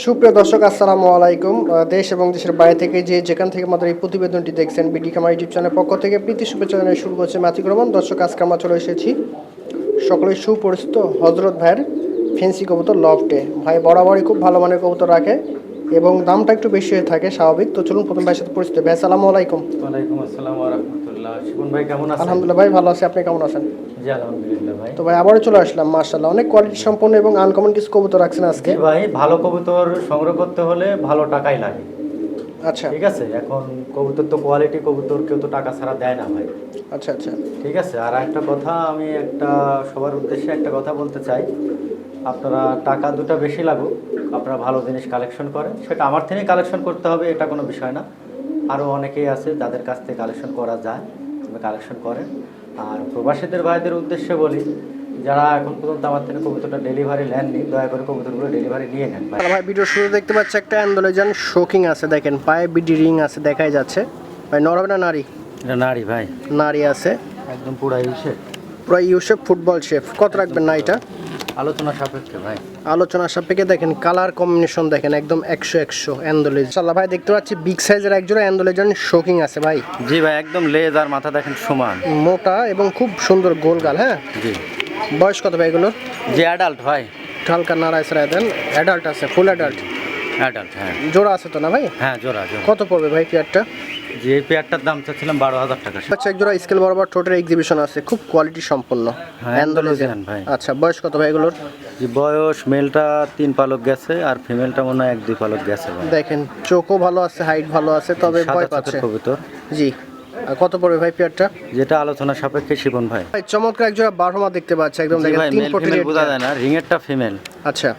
সুপ্রিয় দর্শক, আসসালামু আলাইকুম। দেশ এবং দেশের বাইরে থেকে যে যেখান থেকে আমাদের এই প্রতিবেদনটি দেখছেন, বিডি কামার ইউটিউব চ্যানেলের পক্ষ থেকে প্রীতি শুভেচ্ছা জানিয়ে শুরু করছে মাতিক রহমান দর্শক, আজকে আমরা চলে এসেছি সকলেই সুপরিচিত হজরত ভাইয়ের ফেন্সি কবুতর লফটে ভাই বরাবরই খুব ভালো মানের কবুতর রাখে। এবং দামটা একটু বেশি হয়ে থাকে স্বাভাবিক। তো চলুন প্রথম ভাইয়ের সাথে পরিচিত ভাই আসসালামু আলাইকুম। ওয়ালাইকুম আসসালাম ওয়া রাহমাতুল্লাহ। শিবন ভাই কেমন আছেন? আলহামদুলিল্লাহ ভাই ভালো আছি। আপনি কেমন আছেন? জি আলহামদুলিল্লাহ ভাই। তো ভাই আবারও চলে আসলাম মার্শাল্লাহ অনেক কোয়ালিটি সম্পন্ন এবং আনকমন কিছু কবুতর রাখছেন আজকে। ভাই ভালো কবুতর সংগ্রহ করতে হলে ভালো টাকাই লাগে। আচ্ছা। ঠিক আছে? এখন কবুতর তো কোয়ালিটি কবুতর কেউ তো টাকা ছাড়া দেয় না ভাই। আচ্ছা আচ্ছা। ঠিক আছে? আর একটা কথা আমি একটা সবার উদ্দেশ্যে একটা কথা বলতে চাই। আপনারা টাকা দুটো বেশি লাগুক আপনারা ভালো জিনিস কালেকশন করেন। সেটা আমার থেকেই কালেকশন করতে হবে এটা কোনো বিষয় না। আরও অনেকেই আছে যাদের কাছ থেকে কালেকশন করা যায় তবে কালেকশন করেন। আর প্রবাসীদের ভাইদের উদ্দেশ্যে বলি যারা এখন পর্যন্ত আমার থেকে কবুতরটা ডেলিভারি নেননি দয়া করে কবুতরগুলো ডেলিভারি নিয়ে নেন ভাই। ভিডিও শুরু দেখতে পাচ্ছি একটা অ্যান্ডোলেজান শোকিং আছে দেখেন। পায়ে বিডি রিং আছে দেখাই যাচ্ছে। ভাই নর হবে না নারী? এটা নারী ভাই। নারী আছে। একদম পুরাই ইসে পুরো ইউসেফ ফুটবল শেফ কত রাখবেন না এটা? আলোচনা সাপেক্ষে ভাই। আলোচনা সাপেক্ষে দেখেন কালার কম্বিনেশন দেখেন একদম একশো একশো অ্যান্ডোলেজ চাল্লা ভাই দেখতে পাচ্ছি বিগ সাইজের একজোড়া অ্যান্ডোলেজন শোকিং আছে ভাই। জি ভাই একদম লেজ আর মাথা দেখেন সমান। মোটা এবং খুব সুন্দর গোল গাল হ্যাঁ? জি। বয়স কত ভাই এগুলোর? যে অ্যাডাল্ট ভাই। হালকা নাড়াই সারায় দেন অ্যাডাল্ট আছে ফুল অ্যাডাল্ট অ্যাডাল্ট হ্যাঁ। জোড়া আছে তো না ভাই? হ্যাঁ জোড়া জোড়া। কত পড়বে ভাই পেয়ারটা? যে পেয়ারটার দাম চাচ্ছিলাম বারো হাজার টাকা। আচ্ছা একজোড়া স্কেল বরাবর টোটাল এক্সিবিশন আছে খুব কোয়ালিটি সম্পন্ন। হ্যাঁ, ভাই। আচ্ছা বয়স কত ভাই এগুলোর? যে বয়স মেলটা তিন পালক গেছে আর ফিমেলটা মনে হয় এক দুই পালক গেছে দেখেন চোখও ভালো আছে হাইট ভালো আছে তবে ভয় পাচ্ছে। কবুতর জি। কত পড়বে ভাই পেয়ারটা? যেটা আলোচনা সাপেক্ষে শিবন ভাই। ভাই চমৎকার একজোড়া বারোমা দেখতে পাচ্ছি একদম দেখেন তিন পটি বোঝা যায় না রিংয়েরটা ফিমেল আচ্ছা।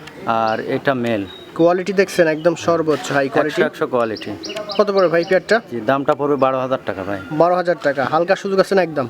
আর এটা মেল কোয়ালিটি দেখছেন একদম সর্বোচ্চ হাই কোয়ালিটি একশো কোয়ালিটি কত পড়বে ভাই পেয়ারটা? দামটা পড়বে বারো হাজার টাকা ভাই। বারো হাজার টাকা। হালকা সুযোগ আছে না একদম?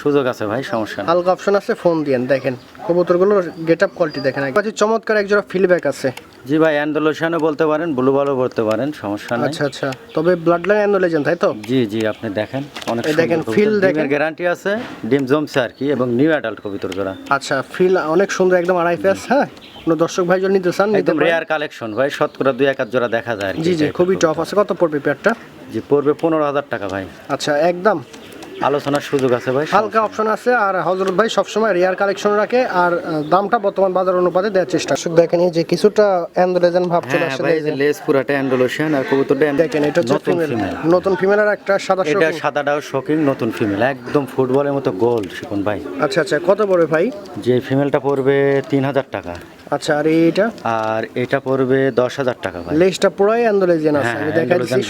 সুযোগ আছে ভাই সমস্যা হালকা অপশন আছে ফোন দিয়েন দেখেন। কবুতরগুলোর গেট আপ কোয়ালিটি দেখেন পাচ্ছি চমৎকার একজোড়া ফিডব্যাক আছে। জি ভাই অ্যান্ডোলোশিয়ানও বলতে পারেন ব্লু বলও বলতে পারেন সমস্যা নেই। আচ্ছা আচ্ছা। তবে ব্লাড লাইন অ্যান্ডোলেজেন তাই তো? জি জি আপনি দেখেন অনেক দেখেন, কবুতর। দেখেন। গ্যারান্টি আছে ডিম জমছে আর কি এবং নিউ অ্যাডাল্ট কবিতর জোড়া আচ্ছা ফিল অনেক সুন্দর একদম আড়াই ফেস হ্যাঁ? কোনো দর্শক ভাই যদি নিতে চান একদম রেয়ার কালেকশন ভাই শতকরা দুই এক আধ জোড়া দেখা যায় জি জি খুবই। টপ আছে। কত পড়বে পেয়ারটা জি পড়বে পনেরো হাজার টাকা ভাই। আচ্ছা একদম। আলোচনার সুযোগ আছে ভাই হালকা অপশন আছে আর হজরত ভাই সবসময় রেয়ার কালেকশন রাখে আর দামটা বর্তমান বাজার অনুপাতে দেওয়ার চেষ্টা করে। দেখেন এই যে কিছুটা অ্যান্ডোলেজেন ভাব চলে হ্যাঁ আসছে এই যে লেস পুরাটা অ্যান্ডোলোশিয়ান আর কবুতরটা দেখেন এটা হচ্ছে নতুন ফিমেল ফিমেল নতুন ফিমেলের একটা সাদা এটা শৌখিন। সাদাটাও শোকিং নতুন ফিমেল একদম ফুটবলের মতো গোল শিকুন ভাই। আচ্ছা আচ্ছা কত পড়বে ভাই? যে ফিমেলটা পড়বে তিন হাজার টাকা। আচ্ছা আর এইটা? আর এটা পড়বে দশ হাজার টাকা ভাই। লেজটা পুরাই অ্যান্ডোলেজিয়ান আছে হ্যাঁ আমি দেখাই দিচ্ছি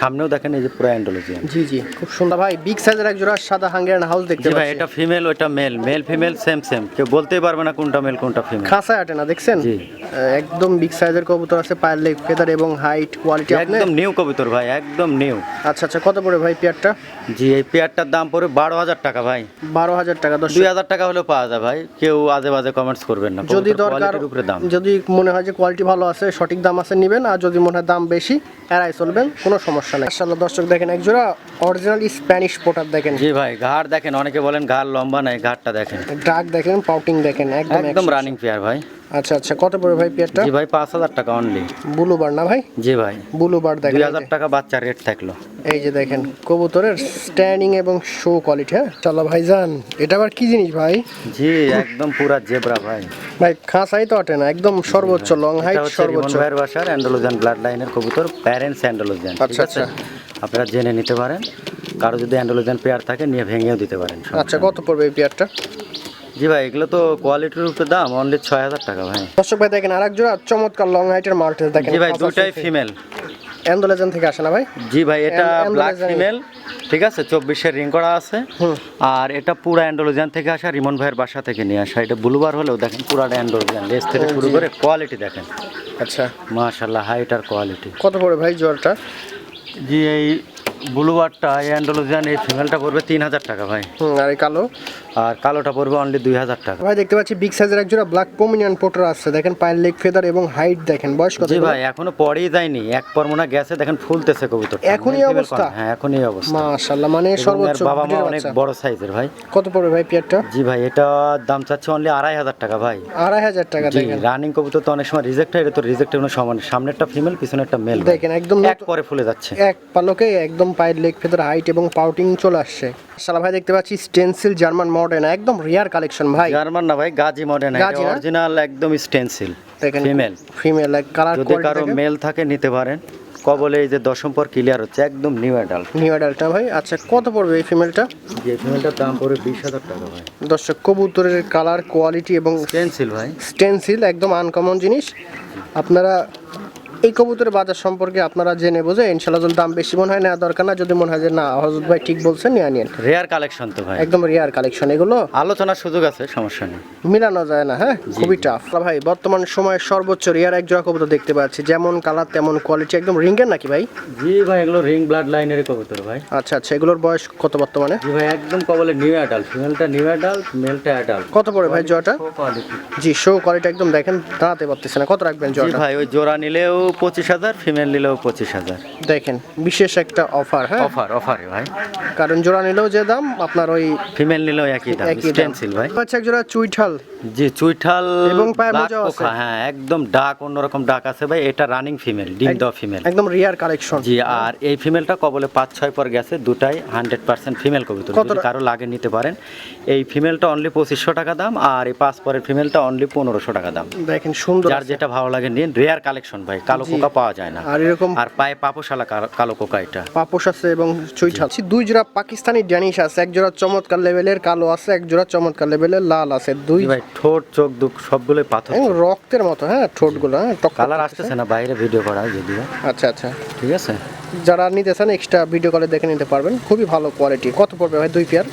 সামনেও দেখেন এই যে পুরো অ্যান্ডোলোজিয়ান। জি জি খুব সুন্দর। ভাই বিগ সাইজের এক জোড়া সাদা হাঙ্গেরিয়ান হাউস দেখতে জি ভাই এটা ফিমেল ওটা male male female same same কেউ বলতেই পারবে না কোনটা মেল কোনটা ফিমেল খাসায় আটে না দেখছেন? জি। একদম বিগ সাইজের কবুতর আছে পায়ের লেগ ফেদার এবং হাইট কোয়ালিটি একদম নিউ কবিতর ভাই একদম নিউ আচ্ছা আচ্ছা কত পড়বে ভাই পেয়ারটা? জি এই পেয়ারটার দাম পড়বে বারো হাজার টাকা ভাই। বারো হাজার টাকা দশ দুই হাজার টাকা হলেও পাওয়া যায় ভাই। কেউ আজে বাজে কমেন্টস করবেন না। যদি দরকার উপরে দাম? যদি মনে হয় যে কোয়ালিটি ভালো আছে সঠিক দাম আছে নেবেন। আর যদি মনে হয় দাম বেশি এরাই চলবেন কোনো সমস্যা নেই। মার্শাল্লাহ দর্শক দেখেন এক জোড়া অরিজিনাল স্প্যানিশ পোটার দেখেন। জি ভাই ঘাড় দেখেন অনেকে বলেন ঘাড় লম্বা নাই ঘাড়টা দেখেন। ড্রাগ দেখেন পাউটিং দেখেন একদম একদম রানিং পেয়ার ভাই। আচ্ছা আচ্ছা কত পড়বে ভাই পেয়ারটা? জি ভাই পাঁচ হাজার টাকা অনলি ব্লু বার না ভাই? জি ভাই। ব্লু বার দুই দেখেন হাজার টাকা বাচ্চা রেট থাকল। এই যে দেখেন কবুতরের স্ট্যান্ডিং এবং শো কোয়ালিটি হ্যাঁ? চলো ভাইজান এটা আবার কি জিনিস ভাই? জি একদম পুরা জেব্রা ভাই। ভাই খাসাই তো আটে না একদম সর্বোচ্চ লং হাইট সর্বোচ্চ। ভাইয়ের বাসার অ্যান্ডোলোজান ব্লাড লাইনের কবুতর প্যারেন্টস অ্যান্ডোলোজান আচ্ছা, আছে? আপনারা জেনে নিতে পারেন। কারও যদি অ্যান্ডোলোজান পেয়ার থাকে নিয়ে ভেঙেও দিতে পারেন আচ্ছা কত পড়বে এই পেয়ারটা জি ভাই এগুলো তো কোয়ালিটির উপরে দাম অনলি ছয় হাজার টাকা ভাই। দর্শক ভাই দেখেন আরেক জোড়া চমৎকার লং হাইটের মাল্টেস দেখেন জি ভাই দুটাই ফিমেল অ্যান্ডোলেজন থেকে আসে না ভাই? জি ভাই এটা ব্ল্যাক ফিমেল ঠিক আছে? চব্বিশের রিং করা আছে। আর এটা পুরো অ্যান্ডোলোজান থেকে আসা রিমন ভাইয়ের বাসা থেকে নিয়ে আসা। এটা ব্লুবার হলেও দেখেন পুরাটা অ্যান্ডোলোজান লেস থেকে শুরু করে কোয়ালিটি দেখেন। আচ্ছা। মাশাল্লাহ হাইট আর কোয়ালিটি কত পড়বে ভাই জোড়াটা? জি এই ব্লুবারটা এই অ্যান্ডোলজিয়ান এই ফিমেলটা পড়বে তিন হাজার টাকা ভাই। আর এই কালো? আর কালোটা পড়বে অনলি দুই হাজার টাকা। ভাই দেখতে পাচ্ছি বিগ সাইজের ব্ল্যাক পমিনিয়ান পোটার আছে দেখেন পায়ের লেগ ফেদার এবং হাইট দেখেন বয়স কত জি ভাই এখনও পরেই যায়নি। এক পরমনা দেখেন ফুলতেছে কবুতর এখনই অবস্থা? হ্যাঁ এখনই অবস্থা। মাশাআল্লাহ মানে সর্বোচ্চ বাবা মা অনেক বড় সাইজের ভাই। কত পড়বে ভাই পিয়ারটা? জি ভাই এটা দাম চাচ্ছে অনলি আড়াই হাজার টাকা ভাই। আড়াই হাজার টাকা দেখেন। রানিং কবুতর তো অনেক সময় রিজেক্ট হয় এটা তো রিজেক্টের কোনো সমান সামনেরটা ফিমেল পিছনেরটা মেল দেখেন একদম এক পরে ফুলে যাচ্ছে। এক পালকে একদম পায়ের লেগ ফেদার হাইট এবং পাউটিং চলে আসছে। শালা ভাই দেখতে পাচ্ছি স্টেনসিল জার্মান মডার্ন একদম রিয়ার কালেকশন ভাই। জার্মান না ভাই গাজি মডেল গাজি অরিজিনাল একদম স্টেনসিল ফিমেল ফিমেল কালার যদি কারও মেল থাকে নিতে পারেন। কবলে এই যে দশম পর ক্লিয়ার হচ্ছে একদম নিউ অ্যাডাল্ট নিউ অ্যাডাল্টটা ভাই? আচ্ছা কত পড়বে এই ফিমেলটা যে ফিমেলটার দাম পড়বে বিশ হাজার টাকা ভাই। দর্শক কবুতরের কালার কোয়ালিটি এবং পেন্সিল ভাই। স্টেনসিল একদম আনকমন জিনিস। আপনারা এই কবুতরের বাজার সম্পর্কে আপনারা জেনে বুঝে ইনশাল্লাহ যদি দাম বেশি মনে হয় নেওয়া দরকার না। যদি মনে হয় যে না হজরত ভাই ঠিক বলছেন নিয়ে নিন রেয়ার কালেকশন তো ভাই। একদম রিয়ার কালেকশন এগুলো। আলোচনার সুযোগ আছে সমস্যা নেই। মিলানো যায় না হ্যাঁ? খুবই টাফ ভাই বর্তমান সময়ে সর্বোচ্চ রিয়ার এক জোড়া কবুতর দেখতে পাচ্ছি। যেমন কালার তেমন কোয়ালিটি একদম রিঙ্গের নাকি ভাই? জি ভাই এগুলো রিং ব্লাড লাইনের কবুতর ভাই। আচ্ছা আচ্ছা এগুলোর বয়স কত বর্তমানে? জি ভাই একদম কবলে নিউ অ্যাডাল্ট ফিমেলটা নিউ অ্যাডাল্ট মেলটা অ্যাডাল্ট কত পড়ে ভাই জোড়াটা? জি শো কোয়ালিটি একদম দেখেন দাঁড়াতে পারতেছে না। কত রাখবেন জি জোড়াটা? ভাই ওই জোড়া নিলেও পঁচিশ হাজার ফিমেল নিলেও পঁচিশ হাজার। দেখেন বিশেষ একটা অফার হ্যাঁ? অফার অফারে ভাই। কারণ জোড়া নিলেও যে দাম আপনার ওই ফিমেল নিলেও একই দাম একই দাম। ভাই। আচ্ছা এক জোড়া চুইঠাল। জি চুইঠাল এবং পায়ে মোজাও আছে। হ্যাঁ একদম ডাক অন্যরকম ডাক আছে ভাই। এটা রানিং ফিমেল ডিম দেওয়া ফিমেল একদম রিয়ার কালেকশন জি আর এই ফিমেলটা কবলে পাঁচ ছয় পর গেছে দুটাই হান্ড্রেড পার্সেন্ট ফিমেল কবুতর। কত যদি কারও লাগে নিতে পারেন এই ফিমেলটা অনলি পঁচিশশো টাকা দাম আর এই পাঁচ পরের ফিমেলটা অনলি পনেরোশো টাকা দাম। দেখেন সুন্দর যার যেটা ভালো লাগে নিন রেয়ার কালেকশন ভাই। কালো। কোকা পাওয়া যায় না। আর এরকম আর পায়ে পাপোশালা কালো- কোকা এটা। পাপোশ আছে এবং চুইঠাল দুই জোড়া পাকিস্তানি ড্যানিশ আছে এক জোড়া চমৎকার লেভেলের কালো আছে এক জোড়া চমৎকার লেভেলের লাল আছে। দুই ভাই ঠোঁট চোখ দুঃখ সবগুলোই পাথর রক্তের মতো হ্যাঁ ঠোঁটগুলো হ্যাঁ কালার। আসতেছে না বাইরে ভিডিও করা যদিও। আচ্ছা আচ্ছা। ঠিক আছে? যারা নিতে চান এক্সট্রা ভিডিও কলে দেখে নিতে পারবেন। খুবই ভালো কোয়ালিটি কত পড়বে ভাই দুই পেয়ার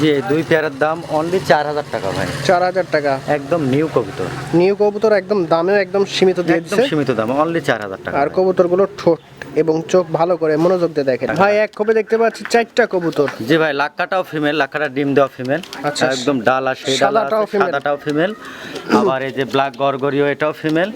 জি দুই পেয়ারের দাম অনলি চার হাজার টাকা ভাই। চার হাজার টাকা। একদম নিউ কবুতর। নিউ কবুতর একদম দামেও একদম সীমিত দিয়ে দিচ্ছে সীমিত দাম অনলি চার হাজার টাকা। আর কবুতরগুলো ঠোঁট এবং চোখ ভালো করে মনোযোগ দিয়ে দেখেন। ভাই এক কবে দেখতে পাচ্ছি চারটা কবুতর। জি ভাই লাক্কাটাও ফিমেল লাক্কাটা ডিম দেওয়া ফিমেল আচ্ছা। একদম ডালা সেই ডালা সাদাটাও আছে, সাদাটাও ফিমেল আবার এই যে ব্ল্যাক গরগরিও এটাও ফিমেল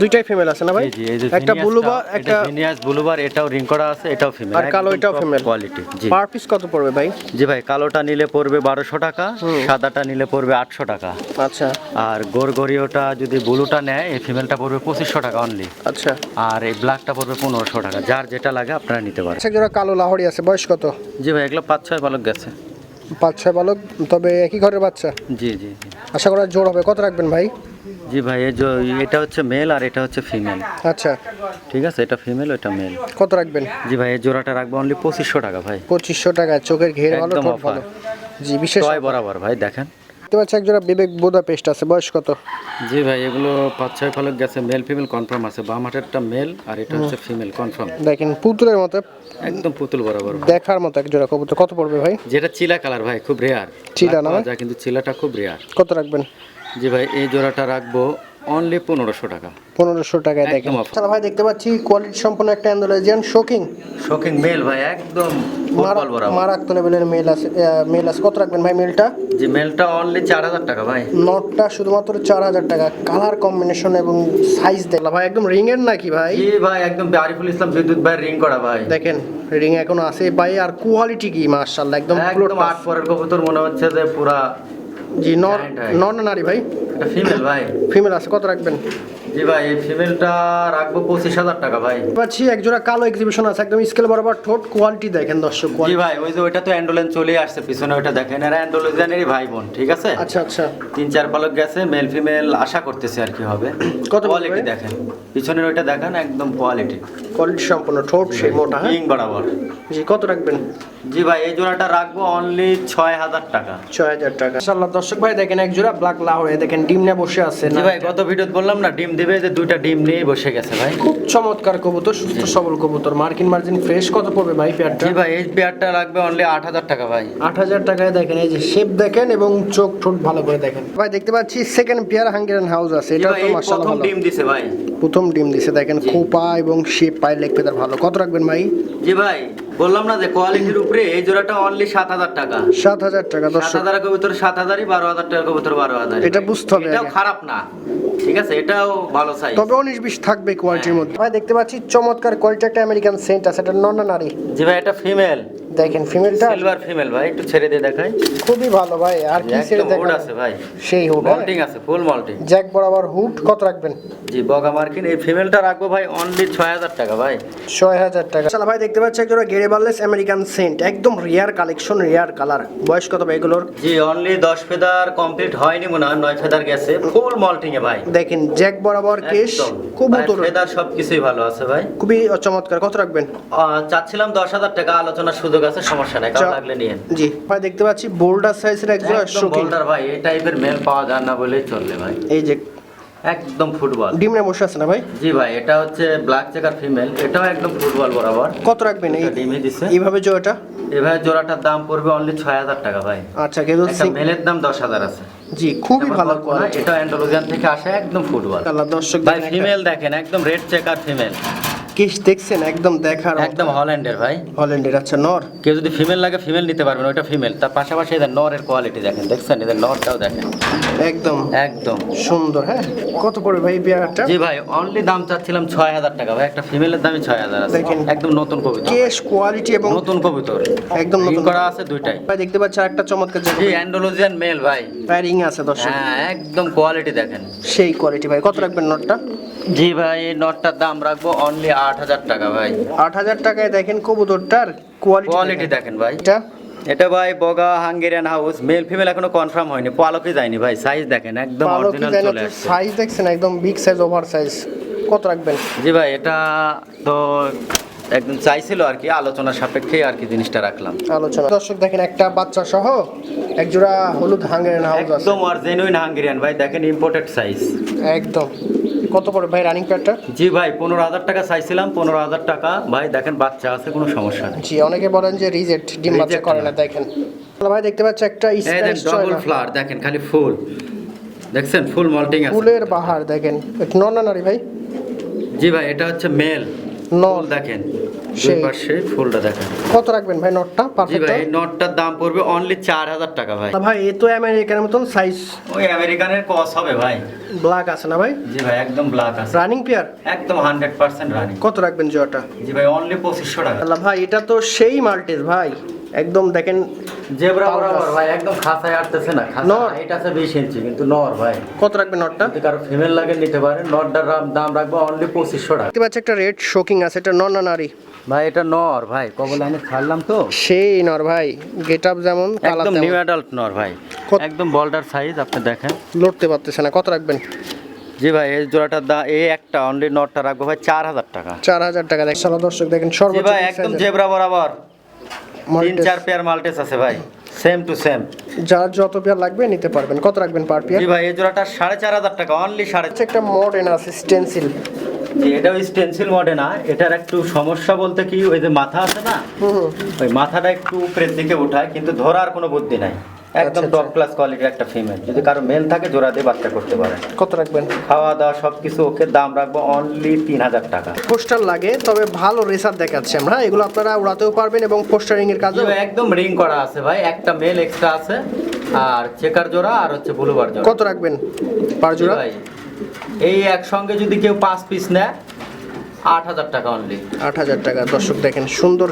দুইটাই ফিমেল আছে না ভাই? যে এই যে একটা ব্লুবার একটা ভিনিয়াস ব্লুবার এটাও রিং করা আছে এটাও ফিমেল আর কালো এটাও female। কোয়ালিটি জি। পার পিস কত পড়বে ভাই? জি ভাই কালোটা নিলে পড়বে বারোশো টাকা সাদাটা নিলে পড়বে আটশো টাকা। আচ্ছা। আর গরগরিওটা যদি ব্লুটা নেয় এই ফিমেলটা পড়বে পঁচিশশো টাকা অনলি আচ্ছা। আর এই ব্ল্যাকটা পড়বে পনেরোশো টাকা যার যেটা লাগে আপনারা নিতে পারেন। আচ্ছা জোড়া কালো লাহড়ি আছে বয়স কত? জি ভাই এগুলো পাঁচ ছয় বালক গেছে। পাঁচ ছয় বালক তবে একই ঘরের বাচ্চা? জি জি জি। আশা করা জোর হবে কত রাখবেন ভাই? জি ভাই এই যে এটা হচ্ছে মেল আর এটা হচ্ছে ফিমেল আচ্ছা। ঠিক আছে এটা ফিমেল ওটা মেল কত রাখবেন? জি ভাই এই জোড়াটা রাখব অনলি পঁচিশশো টাকা ভাই। পঁচিশশো টাকা চোখের ঘের ভালো একদম ভালো। জি বিশেষ ছয় বরাবর ভাই দেখেন। দেখতে পাচ্ছি এক জোড়া বিবেক বোদা পেস্ট আছে বয়স কত? জি ভাই এগুলো পাঁচ ছয় ফলক গেছে মেল ফিমেল কনফার্ম আছে। বাম হাটেরটা মেল আর এটা হচ্ছে ফিমেল কনফার্ম দেখেন পুতুলের মতো। একদম পুতুল বরাবর দেখার মতো এক জোড়া কবুতর। কত পড়বে ভাই? যেটা চিলা কালার ভাই খুব রেয়ার চিলা না? ভাই? যায় কিন্তু চিলাটা খুব রেয়ার কত রাখবেন? জি ভাই এই জোড়াটা রাখব অনলি পনেরোশো টাকা। পনেরোশো টাকায় দেখেন। তাহলে ভাই দেখতে পাচ্ছি কোয়ালিটি সম্পন্ন একটা অ্যান্ডোলজিয়ান শোকিং শোকিং মেল ভাই একদম মারাত্মক লেভেলের মেল আছে মেল আছে। কত রাখবেন ভাই মেলটা জি মেলটা অনলি চার হাজার টাকা ভাই। নটটা শুধুমাত্র চার হাজার টাকা। কালার কম্বিনেশন এবং সাইজ দেখলাম ভাই একদম রিং এর নাকি ভাই? জি ভাই একদম আরিফুল ইসলাম বিদ্যুৎ ভাই রিং করা ভাই। দেখেন রিং এখনও আছে। ভাই আর কোয়ালিটি কি? একদম পুরো একদম আট পরের কবুতর মনে হচ্ছে যে পুরা জি নর নর নারী ভাই? এটা ফিমেল ভাই। ফিমেল আছে কত রাখবেন? জি ভাই এই ফিমেলটা রাখব পঁচিশ হাজার টাকা ভাই। পাচ্ছি এক জোড়া কালো এক্সিবিশন আছে একদম স্কেল বরাবর ঠোঁট কোয়ালিটি দেখেন দর্শক জি ভাই ওই যে ওইটা তো অ্যান্ডোলেন চলে আসছে পিছনে ওইটা দেখেন। এরা অ্যান্ডোলেজানেরই ভাই বোন ঠিক আছে? আচ্ছা আচ্ছা। তিন চার পালক গেছে মেল ফিমেল আশা করতেছে আর কি হবে। কত? কোয়ালিটি দেখেন। পিছনের ওইটা দেখেন একদম কোয়ালিটি কোয়ালিটি সম্পূর্ণ ঠোঁট সেই মোটা হ্যাঁ? কিং বরাবর। জি কত রাখবেন? জি ভাই এই জোড়াটা রাখব অনলি ছয় হাজার টাকা। ছয় হাজার টাকা। ইনশাল্লাহ দর্শক ভাই দেখেন এক জোড়া ব্ল্যাক লাহোরে দেখেন ডিম নিয়ে বসে আছে জি ভাই গত ভিডিওতে বললাম না ডিম দিবে যে দুইটা ডিম নিয়ে বসে গেছে ভাই। খুব চমৎকার কবুতর সুস্থ সবল কবুতর মার্কিন মার্জিন ফ্রেশ কত পড়বে ভাই পেয়ারটা? জি ভাই এই পেয়ারটা রাখবে অনলি আট হাজার টাকা ভাই। আট হাজার টাকায় দেখেন এই যে শেপ দেখেন এবং চোখ ঠোঁট ভালো করে দেখেন। ভাই দেখতে পাচ্ছি সেকেন্ড পেয়ার হাঙ্গেরিয়ান হাউস আছে এটা তো মাশাআল্লাহ ডিম দিছে ভাই। প্রথম ডিম দিছে। দেখেন খোপা এবং শেপ পায়ের লেগ পেতার ভালো। কত রাখবেন ভাই? জি ভাই। বললাম না যে কোয়ালিটির উপরে এই জোড়াটা অনলি সাত হাজার টাকা। সাত হাজার টাকা সাত দর্শক হাজার কবুতর সাত হাজারই বারো হাজার টাকা কবুতর বারো হাজার। এটা বুঝতে হবে এটাও খারাপ না। ঠিক আছে এটাও ভালো সাইজ তবে উনিশ বিশ থাকবে কোয়ালিটির মধ্যে। ভাই দেখতে পাচ্ছি চমৎকার কোয়ালিটি একটা আমেরিকান সেন্ট আছে এটা নন নারী জি ভাই এটা ফিমেল দেখেন ফিমেলটা সিলভার ফিমেল ভাই একটু ছেড়ে দিয়ে দেখাই। খুবই ভালো ভাই আর কি ছেড়ে হুড আছে ভাই। সেই হুড মল্টিং আছে ফুল মল্টিং জ্যাক বরাবর হুড কত রাখবেন? জি বগা মার্কিন এই ফিমেলটা রাখব ভাই অনলি ছয় হাজার টাকা ভাই। ছয় হাজার টাকা। চলো ভাই দেখতে পাচ্ছি একজোড়া গেড়ে বার্লেস আমেরিকান সেন্ট একদম রিয়ার কালেকশন রিয়ার কালার বয়স কত ভাই এগুলোর? জি অনলি দশ ফেদার কমপ্লিট হয়নি মনে হয় নয় ফেদার গেছে। ফুল মল্টিং এ ভাই। দেখেন জ্যাক বরাবর কেশ খুব কবুতর ফেদার সব কিছুই ভালো আছে ভাই। খুবই চমৎকার। কত রাখবেন? চাচ্ছিলাম দশ হাজার টাকা আলোচনার সুযোগ আছে সমস্যা নাই কারণ লাগলে নিয়ে জি ভাই দেখতে পাচ্ছি বোল্ডার সাইজের একজোড়া একদম শৌখিন বোল্ডার ভাই এই টাইপের মেল পাওয়া যায় না বলেই চলবে ভাই। এই যে একদম ফুটবল। ডিমনে বসে আছে না ভাই? জি ভাই এটা হচ্ছে ব্ল্যাক চেকার ফিমেল এটাও একদম ফুটবল বরাবর। কত রাখবেন এই ডিমে দিছে। এইভাবে জোড়াটা? এভাবে জোড়াটার দাম পড়বে অনলি ছয় হাজার টাকা ভাই। আচ্ছা কিন্তু মেলের দাম দশ হাজার আছে। জি খুবই ভালো কোয়ালিটি এটা অ্যান্ডালুজিয়ান থেকে আসে একদম ফুটবল। আল্লাহ দর্শক ভাই ফিমেল দেখেন একদম রেড চেকার ফিমেল কেশ দেখছেন? একদম দেখার একদম হল্যান্ডের ভাই। হল্যান্ডের আচ্ছা নর। কেউ যদি ফিমেল লাগে ফিমেল নিতে পারবেন ওইটা ফিমেল তার পাশাপাশি এদের নরের কোয়ালিটি দেখেন দেখছেন? এদের নরটাও দেখেন। একদম। একদম। সুন্দর হ্যাঁ? কত পড়বে ভাই বিয়ারটা জি ভাই অনলি দাম চাচ্ছিলাম ছয় হাজার টাকা। ভাই একটা ফিমেলের দামই ছয় হাজার আছে। দেখেন। একদম নতুন কবুতর কেশ কোয়ালিটি এবং নতুন কবুতর। একদম নতুন করা আছে দুইটাই। ভাই দেখতে পাচ্ছি একটা চমৎকার জি অ্যান্ডালুজিয়ান মেল ভাই। রিং আছে দর্শক। হ্যাঁ একদম কোয়ালিটি দেখেন। সেই কোয়ালিটি ভাই। কত রাখবেন নটটা? জি ভাই এই নটটার দাম রাখব অনলি আট হাজার টাকা ভাই। আট হাজার টাকায় দেখেন কবুতরটার কোয়ালিটি কোয়ালিটি দেখেন। ভাই। এটা? এটা ভাই বগা হাঙ্গেরিয়ান হাউস মেল ফিমেল এখনও কনফার্ম হয়নি পালকই যায়নি ভাই সাইজ দেখেন একদম অরিজিনাল চলে আসছে। সাইজ দেখছেন একদম বিগ সাইজ ওভার সাইজ কত রাখবেন? জি ভাই এটা তো একদম চাইছিল আর কি আলোচনা সাপেক্ষে আর কি জিনিসটা রাখলাম। আলোচনা। দর্শক দেখেন একটা বাচ্চা সহ একজোড়া হলুদ হাঙ্গেরিয়ান হাউস একদম আর জেনুইন হাঙ্গেরিয়ান ভাই দেখেন ইম্পোর্টেড সাইজ একদম। কত পড়ে ভাই রানিং প্যাডটা জি ভাই পনেরো হাজার টাকা চাইছিলাম পনেরো হাজার টাকা। ভাই দেখেন বাচ্চা আছে কোনো সমস্যা নেই। জি অনেকে বলেন যে রিজেক্ট ডিম বাচ্চা করে না। দেখেন। তাহলে ভাই দেখতে পাচ্ছ একটা স্প্যানিশ ডবল ফ্লাওয়ার দেখেন খালি ফুল। দেখছেন ফুল মল্টিং আছে। ফুলের বাহার দেখেন। নন না নারী ভাই? জি ভাই এটা হচ্ছে মেল নল দেখেন। দুই পাশে ফুলটা দেখেন। কত রাখবেন ভাই নটটা? পারফেক্ট ভাই নটটার দাম পড়বে অনলি চার হাজার টাকা ভাই। ভাই এ তো আমেরিকানের মতন সাইজ ওই আমেরিকানের কস হবে ভাই। ব্ল্যাক আছে না ভাই? জি ভাই একদম ব্ল্যাক আছে। রানিং পেয়ার একদম হান্ড্রেড পার্সেন্ট রানিং কত রাখবেন জি ভাই অনলি টাকা। আল্লাহ ভাই এটা তো সেই ভাই। একদম দেখেন জেব্রা। বরাবর ভাই একদম খাসায় আটতেছে না। খাসা আছে ইঞ্চি কিন্তু নর ভাই। কত যদি কারও ফিমেল লাগে নিতে নটটার দাম- রাখব অনলি টাকা। দেখতে পাচ্ছি একটা রেড শোকিং আছে এটা নন না নারী? ভাই এটা নর ভাই কবলে আমি ছাড়লাম তো। সেই নর ভাই গেট আপ যেমন একদম নিউ অ্যাডাল্ট নর ভাই একদম বল্ডার সাইজ আপনি দেখেন। লড়তে পারতেছে না কত রাখবেন? জি ভাই এই জোড়াটার এই একটা অনলি নটটা রাখব ভাই চার হাজার টাকা। চার হাজার টাকা দেখ সালা দর্শক দেখেন সর্বোচ্চ ভাই একদম জেব্রা বরাবর। তিন চার পেয়ার মাল্টেস আছে ভাই সেম টু সেম যার যত পেয়ার লাগবে নিতে পারবেন। কত রাখবেন পার পেয়ার জি ভাই এই জোড়াটা সাড়ে চার হাজার টাকা অনলি সাড়ে হচ্ছে একটা মডার্ন আছে স্টেনসিল এটাও স্টেনসিল মডে না এটার একটু সমস্যা বলতে কি ওই যে মাথা আছে না ওই মাথাটা একটু উপরের দিকে উঠায় কিন্তু ধরার কোনো বুদ্ধি নাই। একদম টপ ক্লাস কোয়ালিটির একটা ফিমেল যদি কারও মেল থাকে জোড়া দিয়ে বাচ্চা করতে পারে। কত রাখবেন? খাওয়া দাওয়া সব কিছু ওকে দাম রাখব অনলি তিন হাজার টাকা। পোস্টার লাগে তবে ভালো রেসার দেখাচ্ছে আমরা। এগুলো আপনারা উড়াতেও পারবেন এবং পোস্টারিং এর কাজও একদম রিং করা আছে ভাই। একটা মেল এক্সট্রা আছে আর চেকার জোড়া আর হচ্ছে ব্লুবার জোড়া। কত রাখবেন? পার জোড়া? ভাই। এই একসঙ্গে যদি কেউ পাঁচ পিস নেয়, আট হাজার টাকা অনলি আট হাজার টাকা। দর্শক দেখেন, সুন্দর